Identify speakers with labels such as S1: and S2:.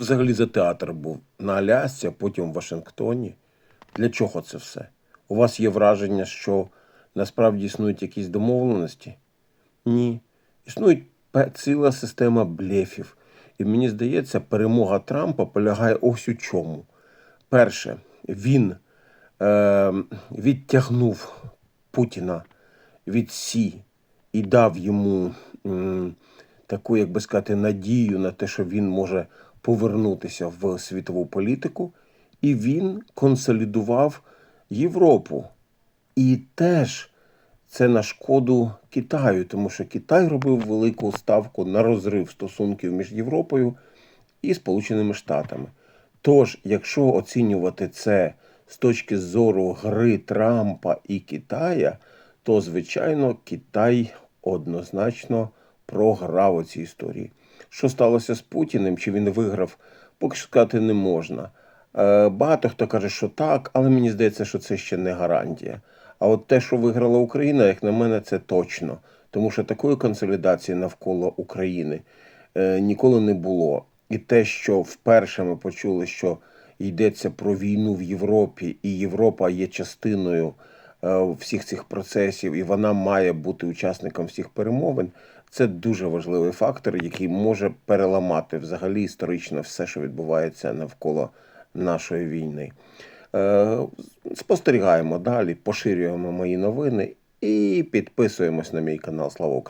S1: взагалі за театр був? На Алясці, а потім в Вашингтоні? Для чого це все? У вас є враження, що насправді існують якісь домовленості? Ні. Існує ціла система блефів. І мені здається, перемога Трампа полягає ось у чому. Перше, він е, відтягнув Путіна від Сі і дав йому таку, як би сказати, надію на те, що він може повернутися в світову політику, і він консолідував Європу. І теж це на шкоду Китаю, тому що Китай робив велику ставку на розрив стосунків між Європою і Сполученими Штатами. Тож, якщо оцінювати це з точки зору гри Трампа і Китая, то звичайно Китай однозначно програв у цій історії. Що сталося з Путіним? Чи він виграв? Поки що сказати не можна. Е, Багато хто каже, що так, але мені здається, що це ще не гарантія. А от те, що виграла Україна, як на мене, це точно. Тому що такої консолідації навколо України е, ніколи не було. І те, що вперше ми почули, що йдеться про війну в Європі, і Європа є частиною всіх цих процесів, і вона має бути учасником всіх перемовин. Це дуже важливий фактор, який може переламати взагалі історично все, що відбувається навколо нашої війни. Е, Спостерігаємо далі, поширюємо мої новини і підписуємось на мій канал. Слава Україні!